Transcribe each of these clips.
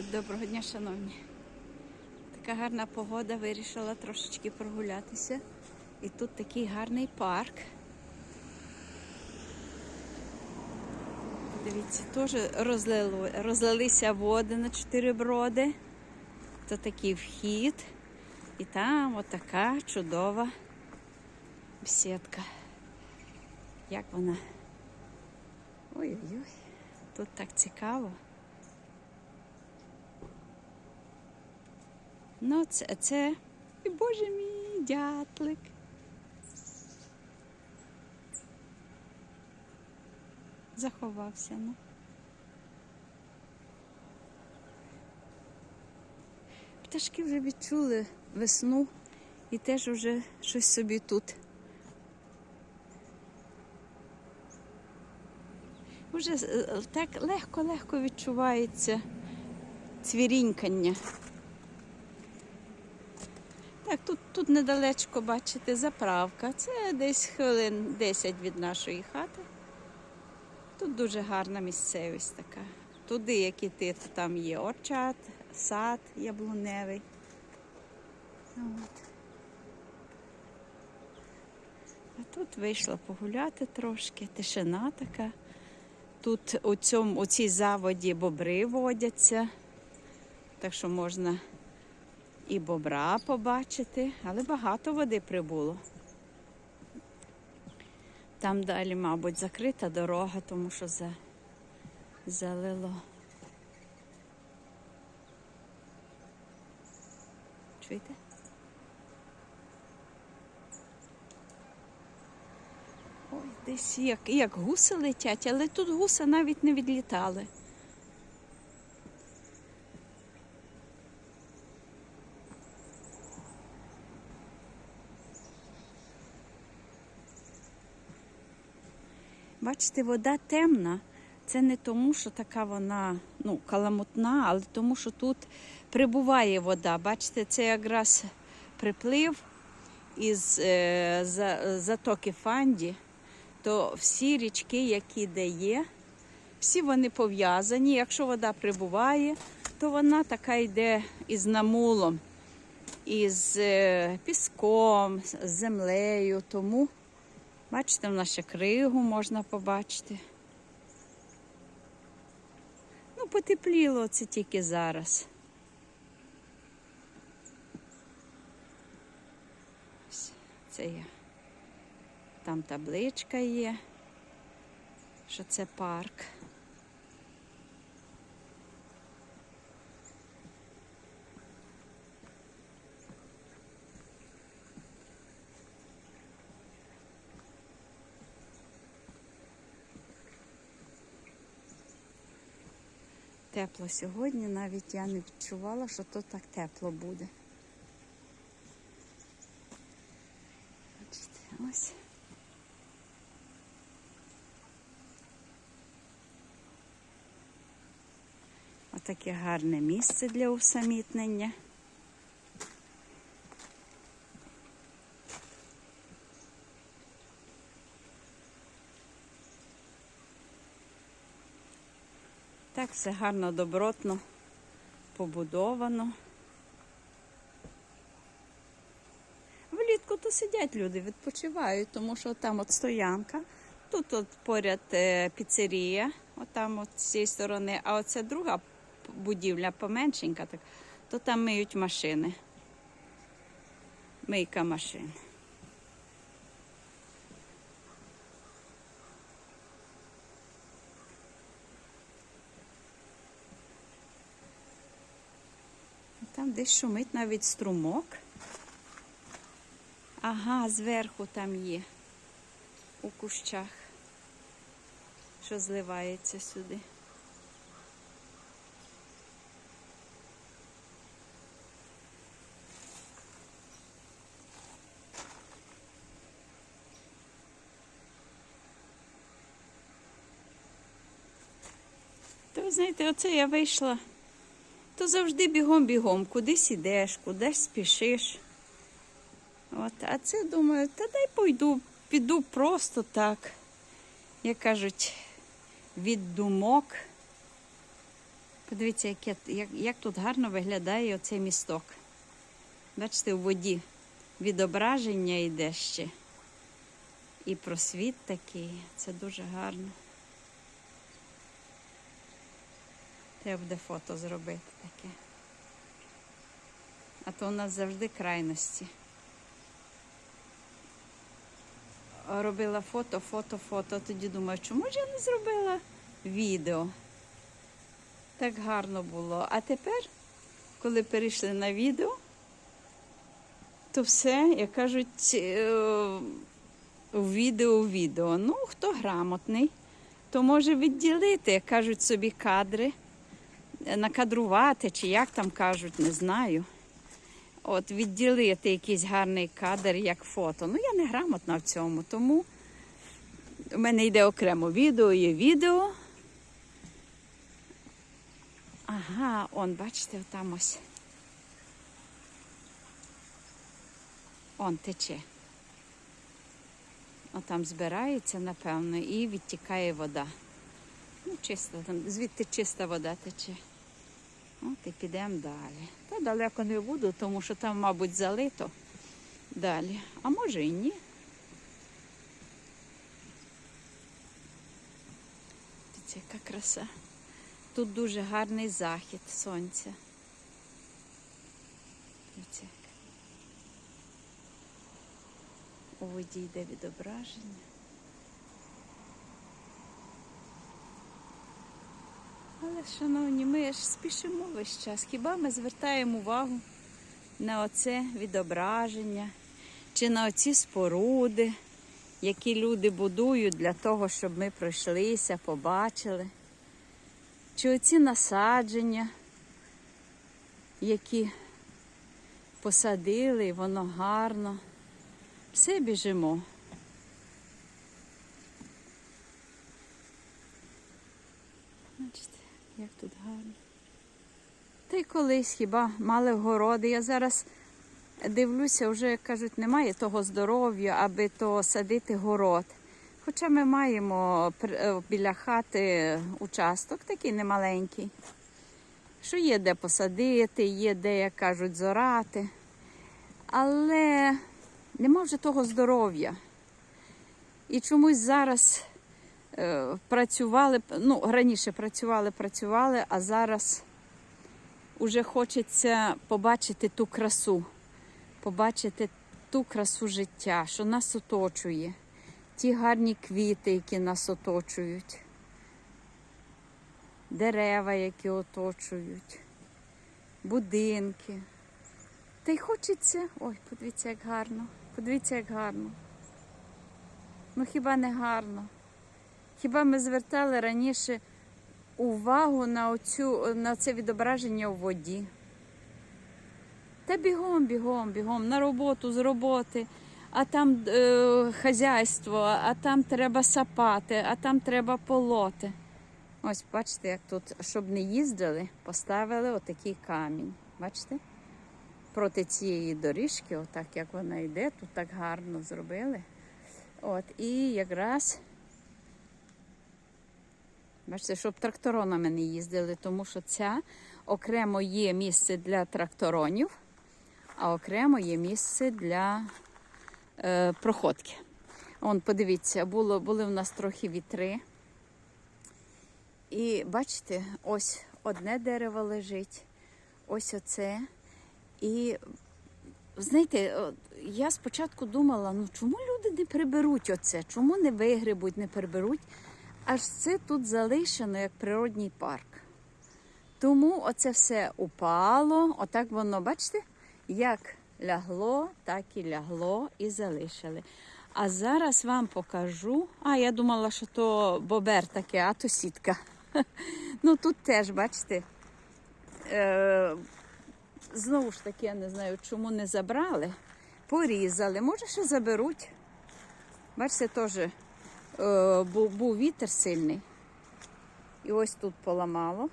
Доброго дня, шановні. Така гарна погода, вирішила трошечки прогулятися. І тут такий гарний парк. Дивіться, теж розлилися води на чотири броди. То такий вхід. І там отака чудова бесідка. Як вона? Ой-ой-ой, тут так цікаво. Ну, це, це, боже мій дятлик. Заховався, ну. Пташки вже відчули весну і теж вже щось собі тут. Уже е, так легко-легко відчувається цвірінькання. Так, тут, тут недалечко, бачите, заправка. Це десь хвилин 10 від нашої хати. Тут дуже гарна місцевість така. Туди, як іти, то там є орчат, сад яблуневий. От. А тут вийшла погуляти трошки, тишина така. Тут у, цьому, у цій заводі бобри водяться, так що можна і бобра побачити, але багато води прибуло. Там далі, мабуть, закрита дорога, тому що за... залило. Чуєте? Ой, десь як, як гуси летять, але тут гуси навіть не відлітали. Бачите, вода темна. Це не тому, що така вона ну, каламутна, але тому, що тут прибуває вода. Бачите, це якраз приплив із е, за, затоки Фанді, то всі річки, які де є, всі вони пов'язані. Якщо вода прибуває, то вона така йде із намулом, із е, піском, з землею. Тому Бачите, в ще кригу можна побачити. Ну, потепліло це тільки зараз. Ось Це є. Там табличка є, що це парк. Тепло сьогодні, навіть я не відчувала, що тут так тепло буде. Бачите, ось. Отаке гарне місце для усамітнення. Так, все гарно, добротно побудовано. Влітку то сидять люди, відпочивають, тому що там от стоянка, тут от поряд е, піцерія, от там от з цієї сторони, а оця друга будівля поменшенька, так, то там миють машини. Мийка машин. Десь шумить навіть струмок. Ага, зверху там є у кущах, що зливається сюди. То ви знаєте, оце я вийшла то завжди бігом-бігом, кудись ідеш, кудись спішиш. От, А це думаю, та дай пойду, піду просто так, як кажуть, від думок Подивіться, яке, як, як тут гарно виглядає оцей місток. Бачите, у воді відображення йде ще. І просвіт такий. Це дуже гарно. Треба буде фото зробити таке. А то у нас завжди крайності. Робила фото, фото, фото. Тоді думаю, чому ж я не зробила відео? Так гарно було. А тепер, коли перейшли на відео, то все, як кажуть, е, відео відео. Ну, хто грамотний, то може відділити, як кажуть собі, кадри, накадрувати, чи як там кажуть, не знаю. От відділити якийсь гарний кадр як фото. Ну, я не грамотна в цьому, тому у мене йде окремо відео, є відео. Ага, он, бачите, там ось. Он тече. Отам збирається, напевно, і відтікає вода. Ну, чиста, там, звідти чиста вода тече. От і підемо далі. Та далеко не буду, тому що там, мабуть, залито далі. А може і ні. Дивіться, яка краса. Тут дуже гарний захід сонця. Дивіться. У воді йде відображення. Шановні, ми ж спішимо весь час. Хіба ми звертаємо увагу на оце відображення чи на оці споруди, які люди будують для того, щоб ми пройшлися, побачили? Чи оці насадження, які посадили, воно гарно. Все біжимо. Бачите, як тут гарно. Та й колись хіба мали городи. Я зараз дивлюся, вже кажуть, немає того здоров'я, аби то садити город. Хоча ми маємо е, біля хати участок такий немаленький, що є де посадити, є де, як кажуть, зорати. Але нема вже того здоров'я. І чомусь зараз працювали, ну, раніше працювали, працювали, а зараз уже хочеться побачити ту красу, побачити ту красу життя, що нас оточує, ті гарні квіти, які нас оточують, дерева, які оточують, будинки. Та й хочеться, ой, подивіться, як гарно, подивіться, як гарно. Ну хіба не гарно? Хіба ми звертали раніше увагу на, оцю, на це відображення у воді? Та бігом, бігом, бігом, на роботу з роботи, а там е, хазяйство, а там треба сапати, а там треба полоти. Ось, бачите, як тут, щоб не їздили, поставили отакий камінь. Бачите? Проти цієї доріжки, отак як вона йде, тут так гарно зробили. От, і якраз, бачите, щоб тракторонами не їздили, тому що ця окремо є місце для тракторонів, а окремо є місце для е, проходки. Он, подивіться, було, були в нас трохи вітри. І бачите, ось одне дерево лежить, ось оце. І знаєте, я спочатку думала, ну чому люди не приберуть оце? Чому не вигребуть, не приберуть? Аж це тут залишено як природній парк. Тому оце все упало, отак воно, бачите, як лягло, так і лягло і залишили. А зараз вам покажу. А, я думала, що то бобер таке, а то сітка. Ну тут теж, бачите, е, знову ж таки, я не знаю, чому не забрали. Порізали. Може, ще заберуть. Бачите, теж був, був вітер сильний. І ось тут поламало.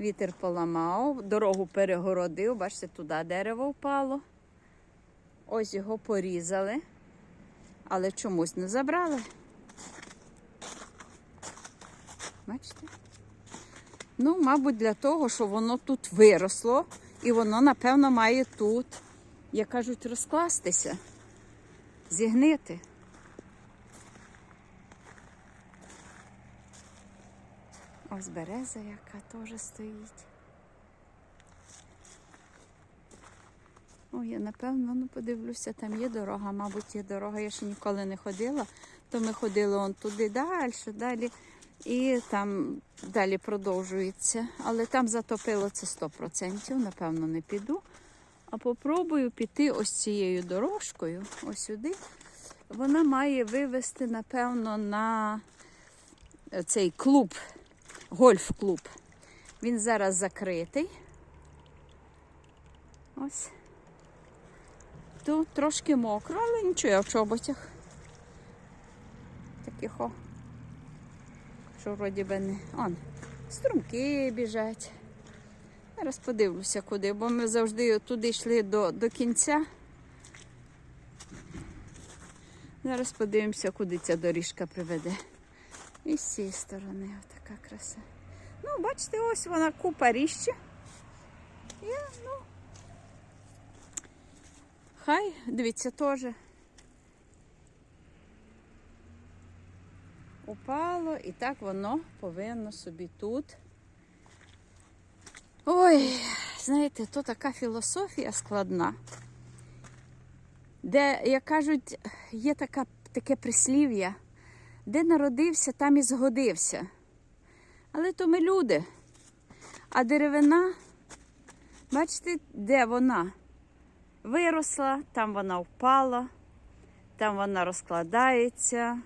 Вітер поламав, дорогу перегородив, бачите, туди дерево впало. Ось його порізали, але чомусь не забрали. Бачите? Ну, мабуть, для того, що воно тут виросло, і воно, напевно, має тут, як кажуть, розкластися, зігнити. Ось береза, яка теж стоїть. Ой, я напевно ну, подивлюся, там є дорога, мабуть, є дорога. Я ще ніколи не ходила, то ми ходили он туди далі, далі. І там далі продовжується. Але там затопило це 100%, напевно, не піду. А попробую піти ось цією дорожкою, ось сюди. Вона має вивести, напевно, на цей клуб, гольф-клуб. Він зараз закритий. Ось. Тут трошки мокро, але нічого, я в чоботях. Таких о. Що вроді би не. Он, струмки біжать. Зараз подивлюся куди, бо ми завжди туди йшли до, до кінця. Зараз подивимося, куди ця доріжка приведе. І з цієї сторони така краса. Ну, бачите, ось вона купа ріща. І, ну, Хай, дивіться, теж. Упало і так воно повинно собі тут. Ой, знаєте, то така філософія складна, де, як кажуть, є така, таке прислів'я, де народився, там і згодився. Але то ми люди. А деревина, бачите, де вона? виросла, там вона впала, там вона розкладається,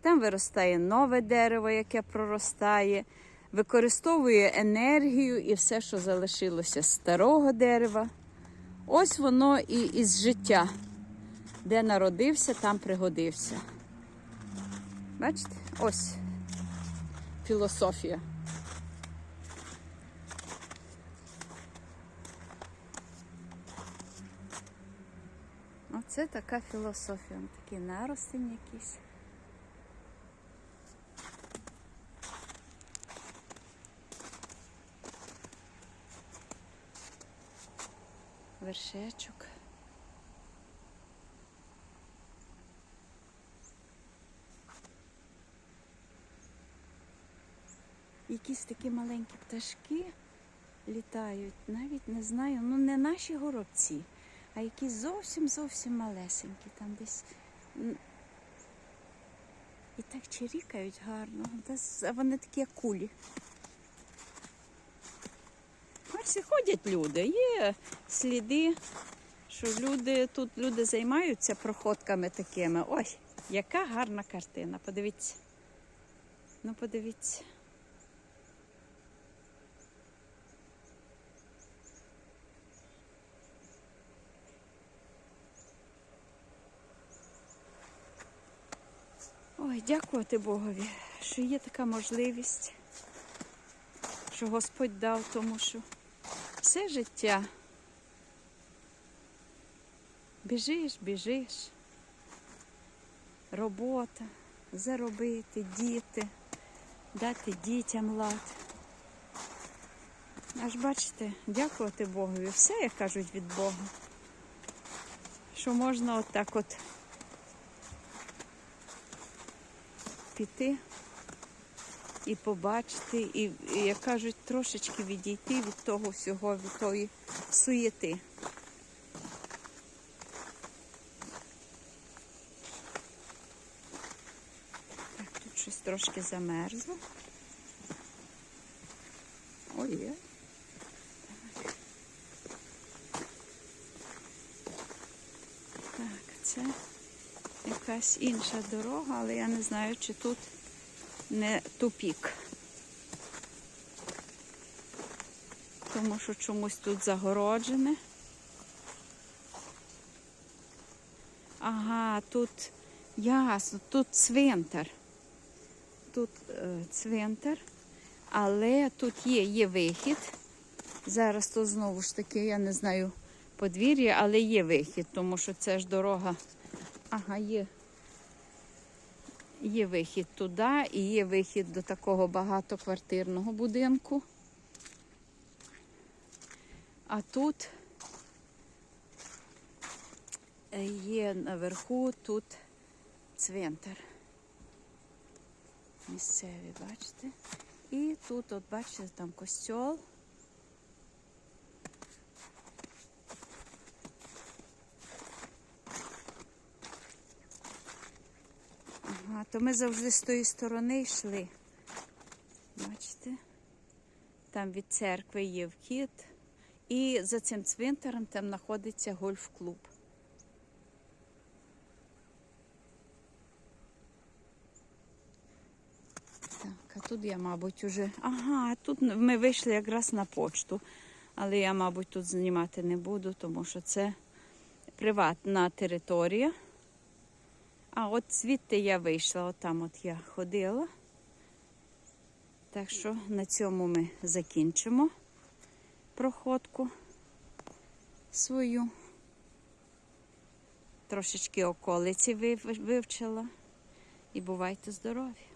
там виростає нове дерево, яке проростає, використовує енергію і все, що залишилося з старого дерева. Ось воно і із життя, де народився, там пригодився. Бачите? Ось філософія. Оце така філософія. Такий наростень якийсь. Вершечок. Якісь такі маленькі пташки літають, навіть не знаю, ну не наші горобці а якісь зовсім зовсім малесенькі, там десь. І так чирікають гарно. А вони такі як кулі. Бачите, ходять люди. Є сліди, що люди тут люди займаються проходками такими. Ой, яка гарна картина. Подивіться. Ну, подивіться. Ой, дякувати Богові, що є така можливість, що Господь дав, тому що все життя біжиш, біжиш, робота, заробити, діти, дати дітям лад. Аж бачите, дякувати Богові. Все, як кажуть, від Бога. Що можна отак от піти і побачити, і, як кажуть, трошечки відійти від того всього, від тої суєти. Так, тут щось трошки замерзло. Ой, є. Так, це якась інша дорога, але я не знаю, чи тут не тупік. Тому що чомусь тут загороджене. Ага, тут ясно, тут цвинтар. Тут е, цвинтар, але тут є, є вихід. Зараз то знову ж таки, я не знаю подвір'я, але є вихід, тому що це ж дорога. Ага, є є вихід туди і є вихід до такого багатоквартирного будинку. А тут е, є наверху тут цвинтар. Місцеві, бачите? І тут, от, бачите, там костьол. То ми завжди з тої сторони йшли. Бачите? Там від церкви є вхід. І за цим цвинтарем там знаходиться гольф-клуб. Так, а тут я, мабуть, уже. Ага, тут ми вийшли якраз на почту. Але я, мабуть, тут знімати не буду, тому що це приватна територія. А от звідти я вийшла, от там от я ходила. Так що на цьому ми закінчимо проходку свою. Трошечки околиці вивчила. І бувайте здорові!